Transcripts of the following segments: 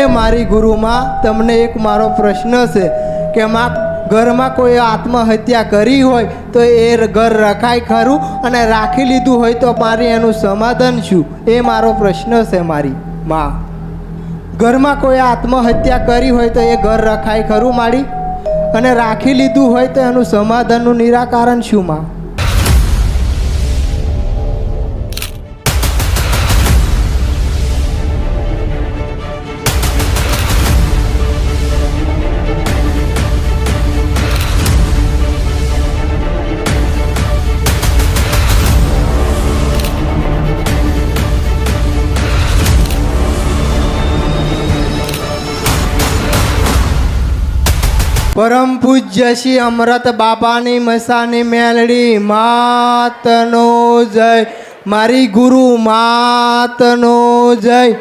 એ મારી ગુરુમાં તમને એક મારો પ્રશ્ન છે કે માં, ઘરમાં કોઈ આત્મહત્યા કરી હોય તો એ ઘર રખાય ખરું? અને રાખી લીધું હોય તો મારે એનું સમાધાન શું? એ મારો પ્રશ્ન છે મારી માં. ઘરમાં કોઈ આત્મહત્યા કરી હોય તો એ ઘર રખાય ખરું મારી? અને રાખી લીધું હોય તો એનું સમાધાનનું નિરાકરણ શું માં? પરમ પૂજ્ય શ્રી અમૃત બાબાની મસાની મેલડી, માતનો જય. મારી ગુરુ માતનો જય.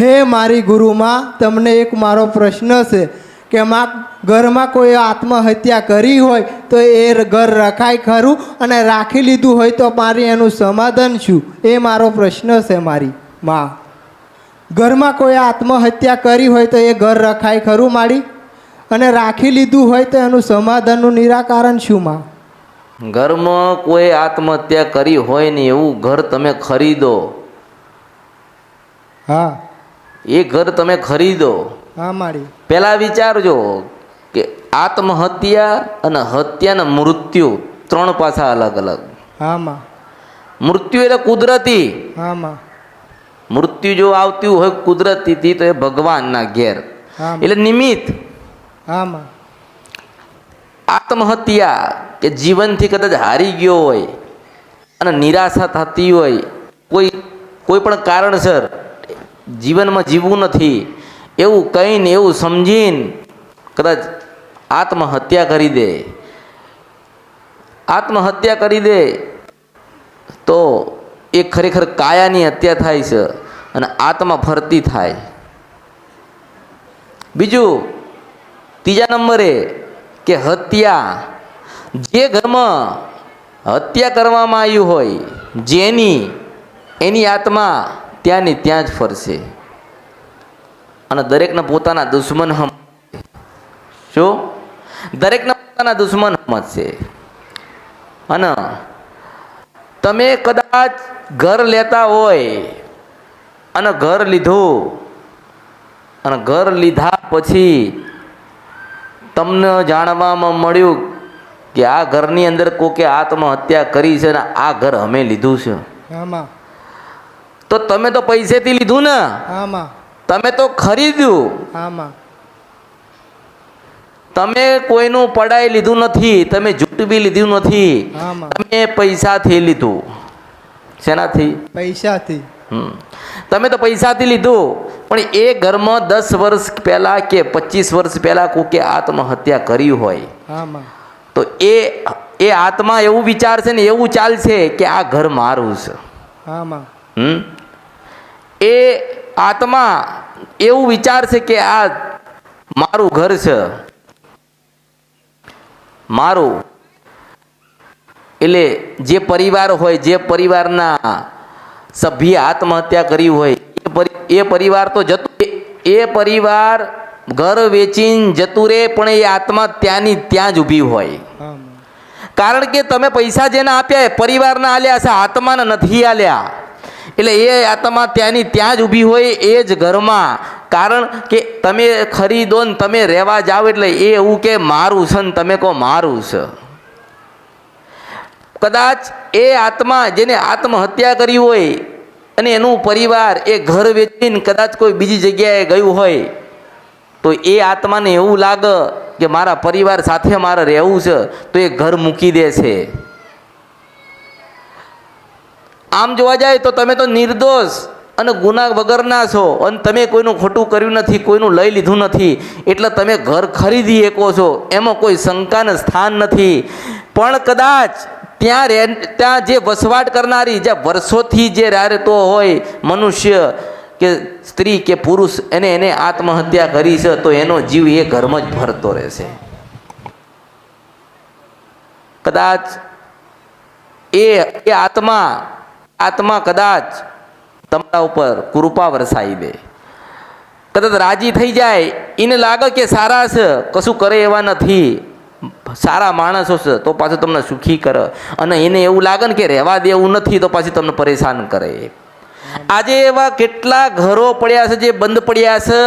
હે મારી ગુરુમાં તમને એક મારો પ્રશ્ન છે કે માં ઘરમાં કોઈ આત્મહત્યા કરી હોય તો એ ઘર રખાય ખરું અને રાખી લીધું હોય તો મારી એનું સમાધાન શું? એ મારો પ્રશ્ન છે મારી માં. ઘરમાં કોઈ આત્મહત્યા કરી હોય તો એ ઘર રખાય ખરું મારી? અને રાખી લીધું હોય તો એનું સમાધાનનું નિરાકરણ શું માં? ઘરમાં કોઈ આત્મહત્યા કરી હોય ને એવું ઘર તમે ખરીદો. હા. એ ઘર તમે ખરીદો. હા મારી. પહેલાં વિચારજો કે આત્મહત્યા અને હત્યાના મૃત્યુ ત્રણ પાસા અલગ અલગ. હા માં. મૃત્યુ એટલે કુદરતી. હા માં. મૃત્યુ જો આવતી હોય કુદરતીથી તો એ ભગવાનના ઘેર. એટલે નિમિત્ત. હા માં આત્મહત્યા કે જીવનથી કદાચ હારી ગયો હોય અને નિરાશા થતી હોય, કોઈ કોઈ પણ કારણસર જીવનમાં જીવવું નથી, એવું કહીને, એવું સમજીને કદાચ આત્મહત્યા કરી દે. આત્મહત્યા કરી દે તો એ ખરેખર કાયાની હત્યા થાય છે અને આત્મા ફરતી થાય. બીજું ત્રીજા નંબરે કે હત્યા. જે ઘરમાં હત્યા કરવામાં આવ્યું હોય, જેની, એની આત્મા ત્યાંની ત્યાં જ ફરશે. અને દરેકના પોતાના દુશ્મન હમ શું? દરેકના પોતાના દુશ્મન સમજશે અને તમે કદાચ ઘર લેતા હોય, અને ઘર લીધું, અને ઘર લીધા પછી તમને જાણવામાં મળ્યું કે આ ઘરની અંદર કોકે આત્મહત્યા કરી છે ને આ ઘર અમે લીધું છે. તો તમે તો પૈસેથી લીધું ને? તમે તો ખરીદ્યું. તમે કોઈનું પડાઈ લીધું નથી તમે જૂટ બી લીધું નથી. તમે પૈસાથી લીધું. શેનાથી? પૈસાથી. તમે તો પૈસાથી લીધું. પણ એ ઘરમાં દસ વર્ષ પહેલાં કે પચીસ વર્ષ પહેલાં કોકે આત્મહત્યા કરી હોય. તો એ એ આત્મા એવું વિચારશે ને એવું ચાલશે કે આ ઘર મારું છે. હમ. એ આત્મા એવું વિચારશે કે આ મારું ઘર છે. મારું. એટલે જે પરિવાર હોય જે પરિવારના સભ્ય આત્મહત્યા કરી હોય. એ પરિવાર તો જતું એ પરિવાર ઘર વેચીને જતું રહે પણ એ આત્મા ત્યાંની ત્યાં જ ઊભી હોય. કારણ કે તમે પૈસા જેને આપ્યા પરિવારના આલ્યા છે આત્માને નથી આલ્યા. એટલે એ આત્મા ત્યાંની ત્યાં જ ઊભી હોય એ જ ઘરમાં. કારણ કે તમે ખરીદો ને તમે રહેવા જાઓ એટલે એ એવું કે મારું છે ને તમે કહો મારું છે. કદાચ એ આત્મા જેને આત્મહત્યા કરી હોય અને એનું પરિવાર એ ઘર વેચીને કદાચ કોઈ બીજી જગ્યાએ ગયું હોય, તો એ આત્માને એવું લાગે કે મારા પરિવાર સાથે મારે રહેવું છે, તો એ ઘર મૂકી દે છે. આમ જોવા જાય તો તમે તો નિર્દોષ અને ગુના વગરના છો અને તમે કોઈનું ખોટું કર્યું નથી, કોઈનું લઈ લીધું નથી, એટલે તમે ઘર ખરીદી શકો છો, એમાં કોઈ શંકાને સ્થાન નથી. પણ કદાચ ત્યાં રહે ત્યાં જે વસવાટ કરનારી, જે વર્ષોથી જે રહેતો હોય, મનુષ્ય કે સ્ત્રી કે પુરુષ, એને એને આત્મહત્યા કરી છે, તો એનો જીવ એ ઘરમાં જ ભરતો રહેશે. કદાચ એ એ આત્મા આત્મા કદાચ તમારા ઉપર કૃપા વરસાવી દે. કદાચ રાજી થઈ જાય, એને લાગે કે સારા છે, કશું કરે એવા નથી. સારા માણસો છે તો પાછું તમને સુખી કરે. અને એને એવું લાગે ને કે રહેવા દેવું નથી, તો પાછી તમને પરેશાન કરે. આજે એવા કેટલા ઘરો પડ્યા છે જે બંધ પડ્યા છે,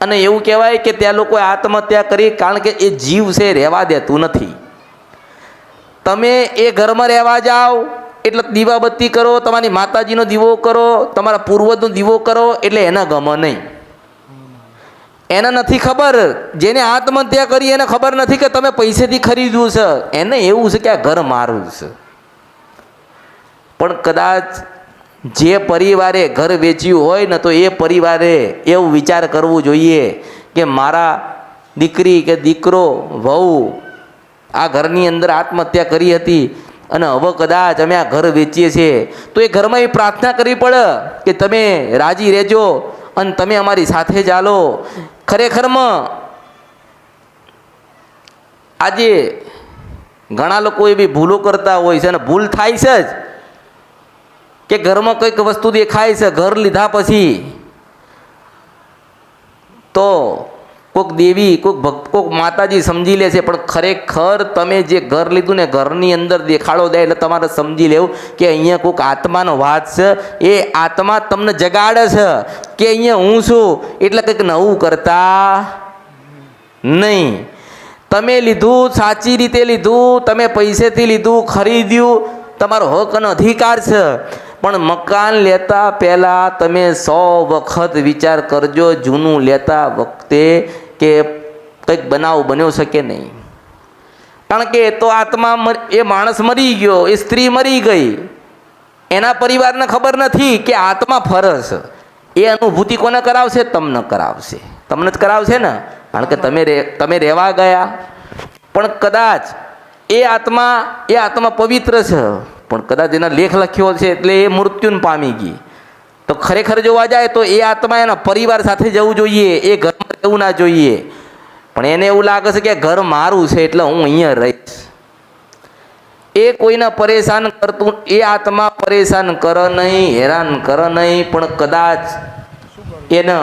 અને એવું કહેવાય કે ત્યાં લોકોએ આત્મહત્યા કરી, કારણ કે એ જીવ છે, રહેવા દેતું નથી. તમે એ ઘરમાં રહેવા જાઓ, એટલે દીવાબત્તી કરો, તમારી માતાજીનો દીવો કરો, તમારા પૂર્વજનો દીવો કરો, એટલે એના ગમે નહીં. એને નથી ખબર. જેને આત્મહત્યા કરી એને ખબર નથી કે તમે પૈસેથી ખરીદ્યું છે. એને એવું છે કે આ ઘર મારું છે. પણ કદાચ જે પરિવારે ઘર વેચ્યું હોય ને તો એ પરિવારે એવું વિચાર કરવું જોઈએ કે મારા દીકરી કે દીકરો, વહુ આ ઘરની અંદર આત્મહત્યા કરી હતી અને હવે કદાચ અમે આ ઘર વેચીએ છીએ. તો એ ઘરમાં એ પ્રાર્થના કરવી પડે કે તમે રાજી રહેજો અને તમે અમારી સાથે ચાલો ખરેખરમાં આજે ઘણા લોકો એવી ભૂલો કરતા હોય છે અને ભૂલ થાય છે જ કે ઘરમાં કંઈક વસ્તુ દેખાય છે, ઘર લીધા પછી તો કોઈક દેવી કોઈક ભક્ત કોઈક માતાજી સમજી લે છે, પણ ખરેખર તમે જે ઘર લીધું ને ઘરની અંદર દેખાડો દે એટલે તમારે સમજી લેવું કે અહીંયા કોઈક આત્માનો વાત છે. એ આત્મા તમને જગાડે છે કે અહીંયા હું છું એટલે કંઈક નવું કરતા નહીં. તમે લીધું, સાચી રીતે લીધું, તમે પૈસેથી લીધું, ખરીદ્યું, તમારો હક અને અધિકાર છે. પણ મકાન લેતા પહેલાં તમે સો વખત વિચાર કરજો, જૂનું લેતા વખતે કે કંઈક બનાવ બન્યો છે કે નહીં? કારણ કે તો આત્મા એ માણસ મરી ગયો, એ સ્ત્રી મરી ગઈ. એના પરિવારને ખબર નથી કે આત્મા ફરસ. એ અનુભૂતિ કોને કરાવશે? તમને કરાવશે. તમને જ કરાવશે ને? કારણ કે તમે તમે રહેવા ગયા. પણ કદાચ એ આત્મા એ આત્મા પવિત્ર છે. પણ કદાચ એના લેખ લખ્યો છે એટલે એ મૃત્યુને પામી ગઈ. તો ખરેખર જોવા જાય તો એ આત્મા એના પરિવાર સાથે જવું જોઈએ, એ ઘરમાં રહેવું ના જોઈએ. પણ એને એવું લાગે છે કે ઘર મારું છે એટલે હું અહીંયા રહીશ. એ કોઈને પરેશાન કરતું, એ આત્મા પરેશાન કર નહીં, હેરાન કર નહીં, પણ કદાચ એને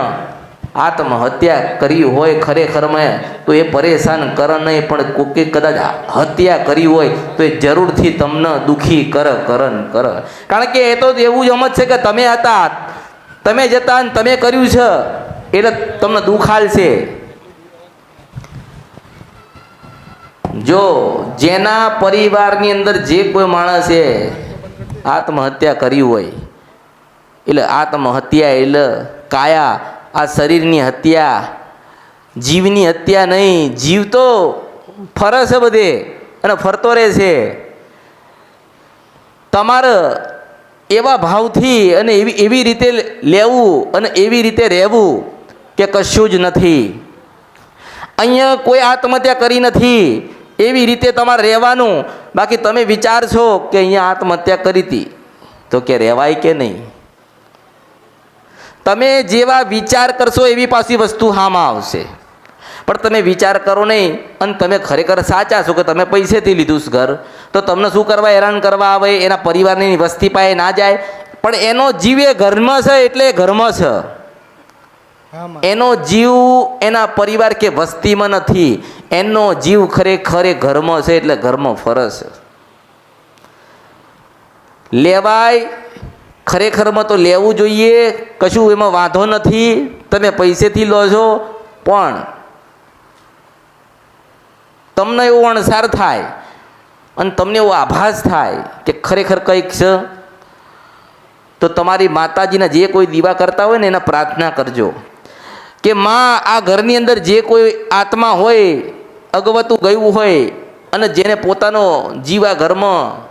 આત્મહત્યા કરી હોય ખરેખરમાં તો એ પરેશાન કર નહીં, પણ કોકે કદાચ હત્યા કરી હોય, તો એ જરૂરથી તમને દુઃખી કર કર ને કર. કારણ કે એ તો એવું જ સમજ છે કે તમે હતા, તમે જતા ને તમે કર્યું છે, એટલે તમને દુખાલ છે જો જેના પરિવારની અંદર જે કોઈ માણસે આત્મહત્યા કરી હોય, એટલે આત્મહત્યા એટલે કાયા આ શરીરની હત્યા, જીવની હત્યા નહીં, જીવ તો ફરે છે બધે અને ફરતો રહે છે. તમારે એવા ભાવથી અને એવી એવી રીતે લેવું અને એવી રીતે રહેવું કે કશું જ નથી. અહીંયા કોઈ આત્મહત્યા કરી નથી. એવી રીતે તમારે રહેવાનું. બાકી તમે વિચારશો કે અહીંયા આત્મહત્યા કરી હતી. તો કે રહેવાય કે નહીં? તમે જેવા વિચાર કરશો એવી પાછી વસ્તુ હામાં આવશે. પણ તમે વિચાર કરો નહીં અને તમે ખરેખર સાચા છો કે તમે પૈસેથી લીધું છે ઘર તો તમને શું કરવા હેરાન કરવા આવે એના પરિવારની વસ્તી પાસે ના જાય? પણ એનો જીવ એ ઘરમાં છે એટલે ઘરમાં છે. એનો જીવ એના પરિવાર કે વસ્તીમાં નથી. એનો જીવ ખરેખર એ ઘરમાં છે એટલે ઘરમાં ફરસ છે. લેવાય ખરેખરમાં તો લેવું જોઈએ, કશું એમાં વાંધો નથી, તમે પૈસેથી લો છો, પણ તમને એવો અણસાર થાય અને તમને એવો આભાસ થાય કે ખરેખર કંઈક છે, તો તમારી માતાજીના જે કોઈ દીવા કરતા હોય ને એને પ્રાર્થના કરજો. કે માં, આ ઘરની અંદર જે કોઈ આત્મા હોય, અગવતું ગયું હોય અને જેને પોતાનો જીવ આ ઘરમાં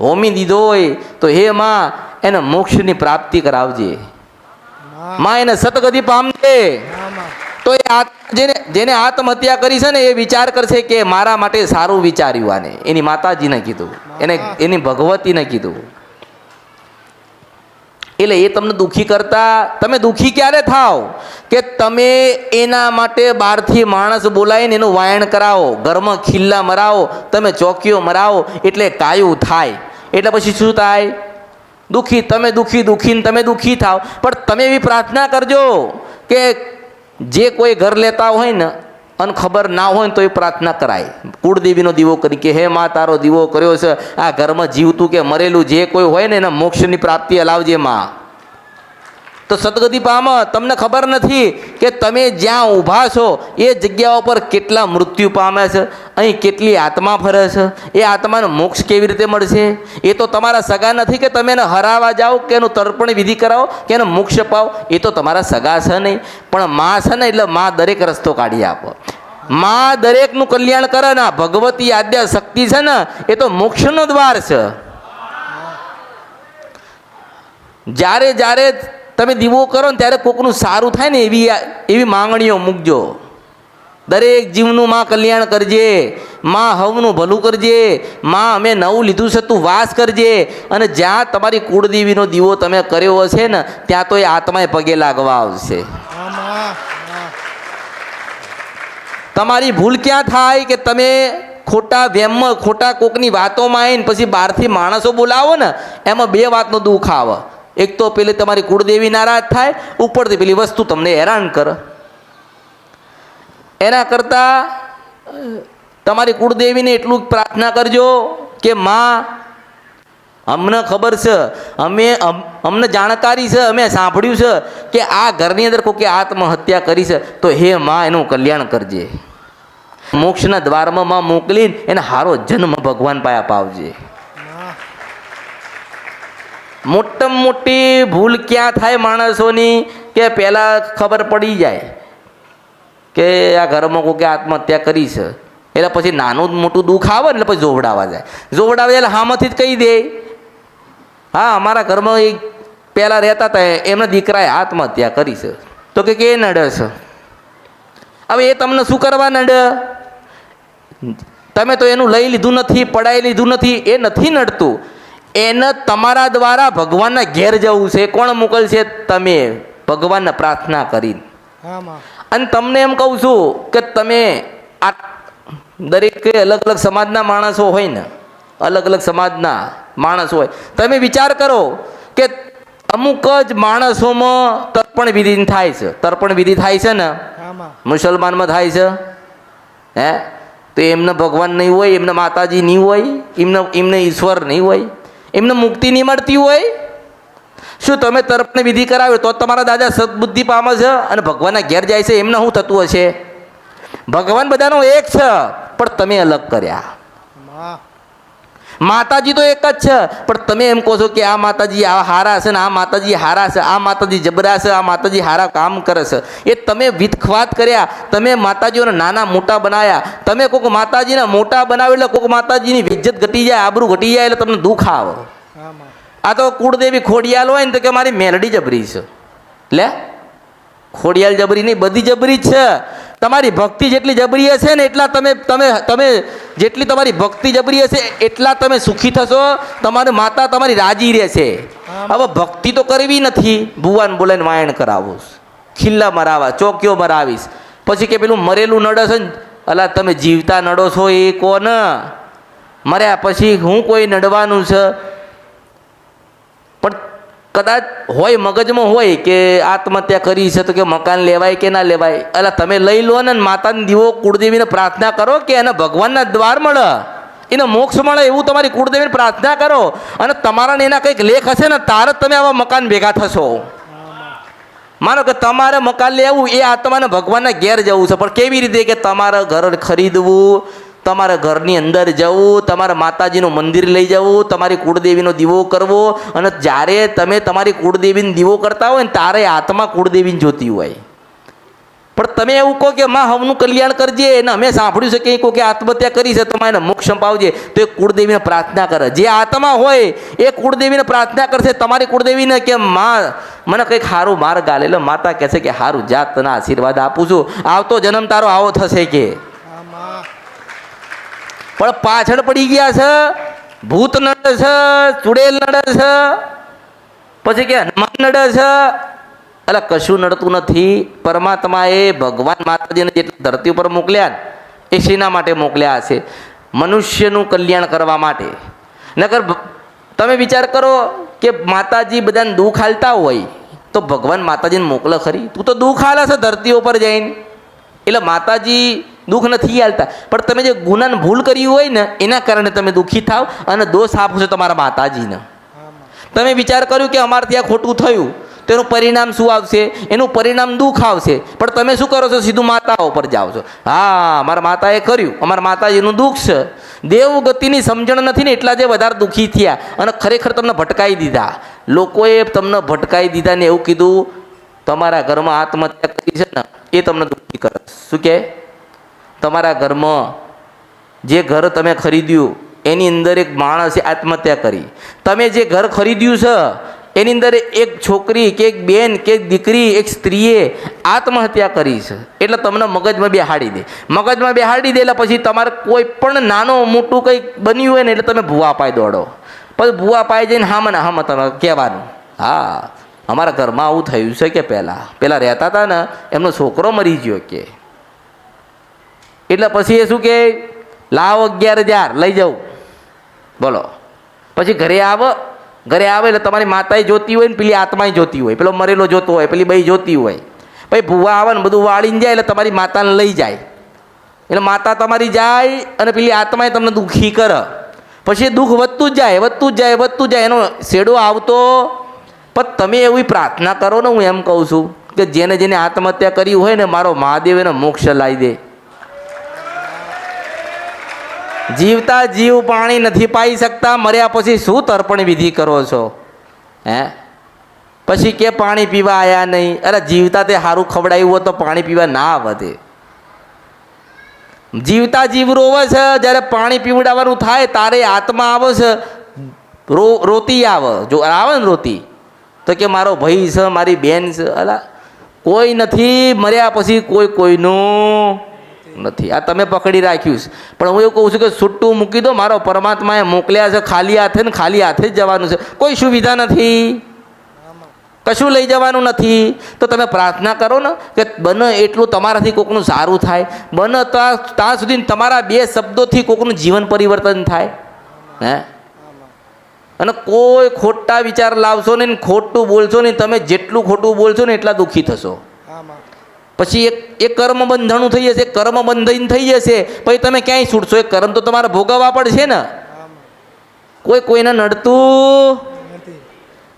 હોમી દીધો હોય તો હે માં એને મોક્ષની પ્રાપ્તિ કરાવજે. માં. એને સતગતિ પામજે. તો એ જેને જેને આત્મહત્યા કરી છે ને એ વિચાર કરશે કે મારા માટે સારું વિચાર્યું આને. એની માતાજીને કીધું. એને એની ભગવતીને કીધું. એટલે એ તમને દુઃખી કરતા તમે દુઃખી ક્યારે થાવ? કે તમે એના માટે બહારથી માણસ બોલાવીને એનું વાયણ કરાવો ઘરમાં ખિલ્લા મરાવો તમે ચોકીઓ મરાવો એટલે કાયું થાય. એટલે પછી શું થાય? દુઃખી, તમે દુઃખી દુઃખીને તમે દુઃખી થાવ. પણ તમે એવી પ્રાર્થના કરજો કે જે કોઈ ઘર લેતા હોય ને, અને ખબર ના હોય ને તો એ પ્રાર્થના કરાય. કુળદેવીનો દીવો કરી કે, હે મા, તારો દીવો કર્યો છે. આ ઘરમાં જીવતું કે મરેલું, જે કોઈ હોય ને એને મોક્ષની પ્રાપ્તિ અલાવજે માં. તો સદગતિ પામો તમને ખબર નથી કે તમે જ્યાં ઊભા છો, એ જગ્યાઓ પર કેટલા મૃત્યુ પામે છે, અહીં કેટલી આત્મા ફરે છે, એ આત્માને મોક્ષ કેવી રીતે મળશે? એ તો તમારા સગા નથી કે તમે એને હરાવા જાઓ, કે એનું તર્પણ વિધિ કરાવો, કે એને મોક્ષ પાવો એ તો તમારા સગા છે નહીં. પણ માં છે ને એટલે માં દરેક રસ્તો કાઢી આપો. માં દરેકનું કલ્યાણ કરે ને ભગવતી આદ્ય શક્તિ છે ને, એ તો મોક્ષનો દ્વાર છે. જ્યારે જ્યારે તમે દીવો કરો ને ત્યારે કોકનું સારું થાય ને એવી એવી માંગણીઓ મૂકજો. દરેક જીવનું માં કલ્યાણ કરજે, માં હવનું ભલું કરજે, માં અમે નવું લીધું છે તું વાસ કરજે. અને જ્યાં તમારી કુળદેવીનો દીવો તમે કર્યો હશે ને, ત્યાં તો એ આત્માએ પગે લાગવા આવશે. તમારી ભૂલ ક્યાં થાય કે તમે ખોટા વેમમાં ખોટા કોકની વાતોમાં આવીને પછી બહારથી માણસો બોલાવો ને, એમાં બે વાતનો દુઃખ આવે. એક તો પેલી તમારી કુળદેવી નારાજ થાય, ઉપરથી પેલી વસ્તુ તમને હેરાન કરે. એના કરતાં તમારી કુળદેવીને એટલું પ્રાર્થના કરજો કે માં, અમને ખબર છે અમે, અમને જાણકારી છે, અમે સાંભળ્યું છે કે આ ઘરની અંદર કોકે આત્મહત્યા કરી છે, તો હે માં, એનું કલ્યાણ કરજે. મોક્ષના દ્વારમાં માં મોકલીને એને હારો જન્મ ભગવાન પાયા પાવજે. મોટામાં મોટી ભૂલ ક્યાં થાય માણસોની કે પહેલાં ખબર પડી જાય કે આ ઘરમાં કોઈ આત્મહત્યા કરી છે. એટલે પછી નાનું મોટું દુઃખ આવે એટલે પછી જોવડાવા જાય. જોવડાવે એટલે હામાંથી જ કહી દે. હા, અમારા ઘરમાં એક પહેલાં રહેતા હતા, એમના દીકરાએ આત્મહત્યા કરી છે. તો કે કે નડે છે? હવે એ તમને શું કરવા નડે? તમે તો એનું લઈ લીધું નથી, પડાઈ લીધું નથી, એ નથી નડતું. એને તમારા દ્વારા ભગવાનના ઘેર જવું છે. કોણ મોકલશે? તમે. ભગવાનને પ્રાર્થના કરીને. અને તમને એમ કહું છું કે તમે આ દરેક અલગ અલગ સમાજના માણસો હોય ને અલગ અલગ સમાજના માણસ હોય. તમે વિચાર કરો કે અમુક જ માણસોમાં તર્પણ વિધિ થાય છે. તર્પણ વિધિ થાય છે ને મુસલમાનમાં થાય છે. હે? તો એમને ભગવાન નહીં હોય એમને માતાજી નહીં હોય એમને એમને ઈશ્વર નહીં હોય. એમને મુક્તિ નહીં મળતી હોય? શું તમે તર્પણ વિધિ કરાવ્યો તો તમારા દાદા સદબુદ્ધિ પામે છે અને ભગવાનના ઘેર જાય છે? એમને શું થતું હશે? ભગવાન બધાનો એક છે, પણ તમે અલગ કર્યા. માતાજી તો એક જ છે. પણ તમે એમ કહો છો કે આ માતાજી આ હારા છે ને આ માતાજી હારા છે, આ માતાજી જબરા છે, આ માતાજી હારા કામ કરે છે. એ તમે વિતખવાત કર્યા, તમે માતાજીઓને નાના મોટા બનાવ્યા તમે કોઈક માતાજીને મોટા બનાવે એટલે કોઈક માતાજીની વિજ્જત ઘટી જાય, આબરૂ ઘટી જાય એટલે તમને દુઃખ આવે. આ તો કુળદેવી ખોડિયાલ હોય ને તો કે મારી મેલડી જબરી છે. લે? ખોડિયાલ જબરી નહીં, બધી જબરી છે. તમારી ભક્તિ જેટલી જબરી હશે ને એટલા તમે તમે તમે જેટલી તમારી ભક્તિ જબરી હશે એટલા તમે સુખી થશો તમારી માતા તમારી રાજી રહેશે. હવે ભક્તિ તો કરવી નથી. ભુવાન બોલાઈને વાયણ કરાવું. ખિલ્લા મરાવા ચોકીઓ મરાવીશ. પછી કે પેલું મરેલું નડે છે ને અલા તમે જીવતા નડો છો એ કોને મર્યા પછી હું કોઈ નડવાનું છે? કદાચ હોય મગજમાં હોય કે આત્મહત્યા કરી છે તો કે મકાન લેવાય કે ના લેવાય એટલે તમે લઈ લો ને માતાને દીવો, કુળદેવીને પ્રાર્થના કરો કે એને ભગવાનના દ્વાર મળે. એને મોક્ષ મળે એવું તમારી કુળદેવીને પ્રાર્થના કરો અને તમારા ને એના કંઈક લેખ હશે ને તારે તમે આવા મકાન ભેગા થશો. માનો કે તમારે મકાન લેવું એ આત્માને ભગવાનના ઘેર જવું છે, પણ કેવી રીતે કે તમારે ઘર ખરીદવું તમારા ઘરની અંદર જવું, તમારા માતાજીનું મંદિર લઈ જવું, તમારી કુળદેવીનો દીવો કરવો અને જ્યારે તમે તમારી કુળદેવીનો દીવો કરતા હોય ને તારે આત્મા કુળદેવીને જોતી હોય. પણ તમે એવું કહો કે માં, હવનું કલ્યાણ કરજે અને અમે સાંભળ્યું છે કે કહો કે આત્મહત્યા કરી છે તમારે એને મોક્ષ પાવજે તો એ કુળદેવીને પ્રાર્થના કરે. જે આત્મા હોય, એ કુળદેવીને પ્રાર્થના કરશે, તમારી કુળદેવીને કે માં, મને કંઈક સારું માર્ગ આલે. એટલે માતા કહેશે કે સારું જાત તને આશીર્વાદ આપું છું. આવતો જન્મ તારો આવો થશે કે. પણ પાછળ પડી ગયા છે, ભૂત નડે છે, ચુડેલ નડે છે, પછી કે હનુમાન નડે છે. એટલે કશું નડતું નથી. પરમાત્માએ ભગવાન માતાજીને જેટલા ધરતી ઉપર મોકલ્યા એ શેના માટે મોકલ્યા હશે? મનુષ્યનું કલ્યાણ કરવા માટે. નકર તમે વિચાર કરો કે માતાજી બધાને દુઃખ હાલતા હોય, તો ભગવાન માતાજીને મોકલે ખરી. તું તો દુઃખ હાલે છે ધરતી ઉપર જઈને. એટલે માતાજી દુઃખ નથી હાલતા પણ તમે જે ગુનાને ભૂલ કરી હોય ને, એના કારણે તમે દુઃખી થાવ અને દોષ આપો છો તમારા માતાજીને. તમે વિચાર કર્યું કે અમારે ત્યાં ખોટું થયું તેનું પરિણામ શું આવશે? એનું પરિણામ દુઃખ આવશે. પણ તમે શું કરો છો? સીધું માતા ઉપર જાઓ છો. હા મારા માતાએ કર્યું. અમારા માતાજીનું દુઃખ છે. દેવ ગતિની સમજણ નથી ને એટલા જે વધારે દુઃખી થયા અને ખરેખર તમને ભટકાઈ દીધા. લોકોએ તમને ભટકાઈ દીધા ને એવું કીધું, તમારા ઘરમાં આત્મહત્યા કરી છે ને, એ તમને દુઃખી કરે શું કે? તમારા ઘરમાં જે ઘર તમે ખરીદ્યું, એની અંદર એક માણસે આત્મહત્યા કરી. તમે જે ઘર ખરીદ્યું છે, એની અંદર એક છોકરી, કે એક બેન, કે એક દીકરી, એક સ્ત્રીએ આત્મહત્યા કરી છે. એટલે તમને મગજમાં બેહાડી દે. મગજમાં બેહાડી દે એટલે પછી તમારે કોઈ પણ નાનું મોટું કંઈક બન્યું હોય ને એટલે તમે ભૂવા પાય દોડો. પછી ભૂવા પાય જઈને હામાં ને હામાં તમે કહેવાનું. હા, અમારા ઘરમાં આવું થયું છે કે પહેલાં. પહેલાં રહેતા હતા ને, એમનો છોકરો મરી ગયો કે. એટલે પછી એ શું કે, લાવ અગિયાર હજાર, લઈ જાઉં બોલો. પછી ઘરે આવો, ઘરે આવે એટલે તમારી માતાએ જોતી હોય ને પેલી આત્માએ જોતી હોય. પેલો મરેલો જોતો હોય, પેલી બઈ જોતી હોય. પછી ભૂવા આવે ને બધું વાળીને જાય એટલે તમારી માતાને લઈ જાય. એટલે માતા તમારી જાય અને પેલી આત્માએ તમને દુઃખી કરે. પછી દુઃખ વધતું જ જાય, વધતું જ જાય, વધતું જાય. એનો શેડો આવતો. પણ તમે એવી પ્રાર્થના કરો ને હું એમ કહું છું કે જેને જેને આત્મહત્યા કરી હોય ને મારો મહાદેવ એને મોક્ષ લાવી દે. જીવતા જીવ પાણી નથી પાઈ શકતા, મર્યા પછી શું તર્પણ વિધિ કરો છો? હે? પછી કે પાણી પીવા આવ્યા નહીં? અરે જીવતા તે સારું ખવડાવ્યું હોય તો પાણી પીવા ના વધે. જીવતા જીવ રોવે છે, જ્યારે પાણી પીવડાવવાનું થાય તારે આત્મા આવે છે. રો, રોતી આવે. જો આવે ને રોતી, તો કે મારો ભાઈ છે, મારી બેન છે. અલા, કોઈ નથી, મર્યા પછી કોઈ કોઈનું. નથી. આ તમે પકડી રાખ્યું છે. પણ હું એવું કહું છું કે છૂટું મૂકી દો, મારો પરમાત્માએ મોકલ્યા છે, ખાલી હાથે ને ખાલી હાથે જ જવાનું છે. કોઈ સુવિધા નથી. કશું લઈ જવાનું નથી. તો તમે પ્રાર્થના કરો ને કે બને એટલું તમારાથી કોકનું સારું થાય. બને ત્યાં સુધી તમારા બે શબ્દોથી કોકનું જીવન પરિવર્તન થાય. હે? અને કોઈ ખોટા વિચાર લાવશો નહીં ખોટું બોલશો નહીં, તમે જેટલું ખોટું બોલશો ને એટલા દુઃખી થશો. પછી એક એ કર્મ બંધાણું થઈ જશે કર્મ બંધાઈને થઈ જશે. પછી તમે ક્યાંય છૂટશો? એ કર્મ તો તમારે ભોગવવા પડશે ને. કોઈ કોઈને નડતું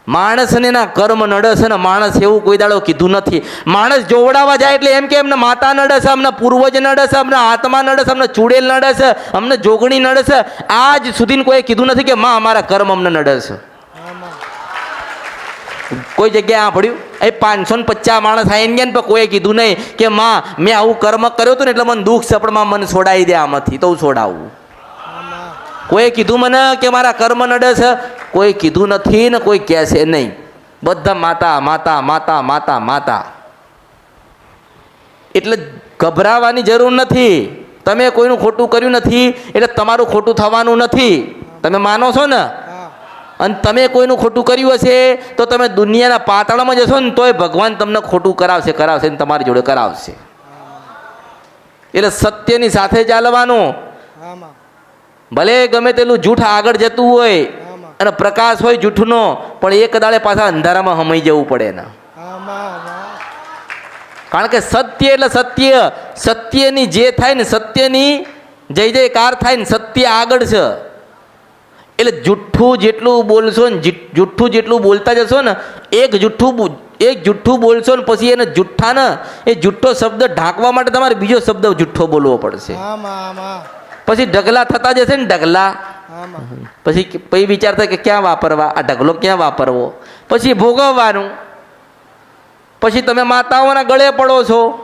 માણસને ના કર્મ નડે છે ને માણસ એવું કોઈ દાડો કીધું નથી. માણસ જોવડાવવા જાય એટલે એમ કે એમને માતા નડે છે અમને પૂર્વજ નડે છે અમને આત્મા નડે છે અમને ચૂડેલ નડે છે અમને જોગણી નડે છે. આજ સુધીને કોઈ કીધું નથી કે માં અમારા કર્મ અમને નડે છે. કોઈ જગ્યાએ સાંભળ્યું એ પાંચસો ને પચાસ માણસ આવીને ગયા ને પણ કોઈએ કીધું નહીં કે માં, મેં આવું કર્મ કર્યો હતું ને એટલે મને દુઃખ છે, પણ માં મને છોડાવી દે આમાંથી, તો હું છોડાવું. કોઈએ કીધું મને કે મારા કર્મ નડે છે? કોઈ કીધું નથી ને કોઈ કહેશે નહીં. બધા માતા માતા માતા માતા માતા. એટલે ગભરાવાની જરૂર નથી. તમે કોઈનું ખોટું કર્યું નથી, એટલે તમારું ખોટું થવાનું નથી. તમે માનો છો ને? અને તમે કોઈનું ખોટું કર્યું હશે તો તમે દુનિયાના પાતાળામાં જશો ને તોય ભગવાન તમને ખોટું કરાવશે કરાવશે ને તમારી જોડે કરાવશે. એટલે સત્યની સાથે ચાલવાનું. ભલે ગમે તેટલું જૂઠ આગળ જતું હોય અને પ્રકાશ હોય જૂઠનો પણ એક દાડે પાછા અંધારામાં હમાઈ જવું પડે ને કારણ કે સત્ય એટલે સત્ય. સત્યની જે થાય ને સત્યની જય જયકાર થાય ને સત્ય આગળ છે. એટલે જુઠ્ઠું જેટલું બોલશો ને જુઠ્ઠું જેટલું બોલતા જશો ને એક જુઠ્ઠું એક જુઠ્ઠું બોલશો ને પછી એને જુઠ્ઠા ને એ જુઠ્ઠો શબ્દ ઢાંકવા માટે તમારે બીજો શબ્દ જુઠ્ઠો બોલવો પડશે. પછી ઢગલા થતા જશે ને ઢગલા. પછી પછી વિચાર થાય કે ક્યાં વાપરવા? આ ઢગલો ક્યાં વાપરવો? પછી ભોગવવાનું. પછી તમે માતાઓના ગળે પડો છો.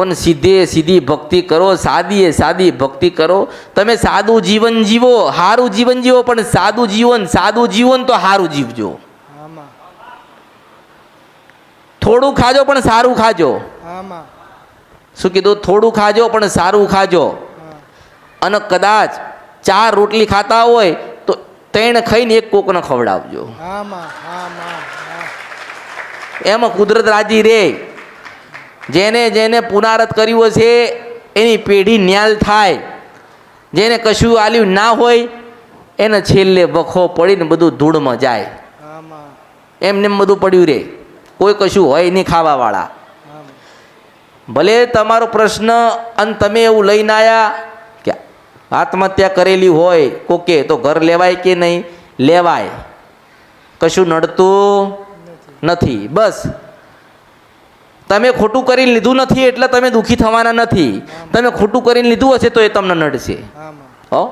પણ સીધે સીધી ભક્તિ કરો સાદી એ સાદી ભક્તિ કરો. તમે સાદું જીવન જીવો સારું જીવન જીવો પણ સાદું જીવન સાદું જીવન તો સારું જીવજો. થોડું ખાજો પણ સારું ખાજો. શું કીધું? થોડું ખાજો પણ સારું ખાજો. અને કદાચ ચાર રોટલી ખાતા હોય તો ત્રણ ખાઈને એક કોકને ખવડાવજો. એમાં કુદરત રાજી રે. જેને જેને પુનારત કર્યું હશે એની પેઢી ન્યાલ થાય. જેને કશું આલ્યું ના હોય એને છેલ્લે વખો પડીને બધું ધૂળમાં જાય. એમને બધું પડ્યું રે. કોઈ કશું હોય નહીં ખાવાવાળા. ભલે તમારો પ્રશ્ન અને તમે એવું લઈને આવ્યા કે આત્મહત્યા કરેલી હોય કોકે તો ઘર લેવાય કે નહીં? લેવાય. કશું નડતું નથી. બસ. તમે ખોટું કરીને લીધું નથી એટલે તમે દુઃખી થવાના નથી. તમે ખોટું કરીને લીધું હશે તો એ તમને નડશે. હો?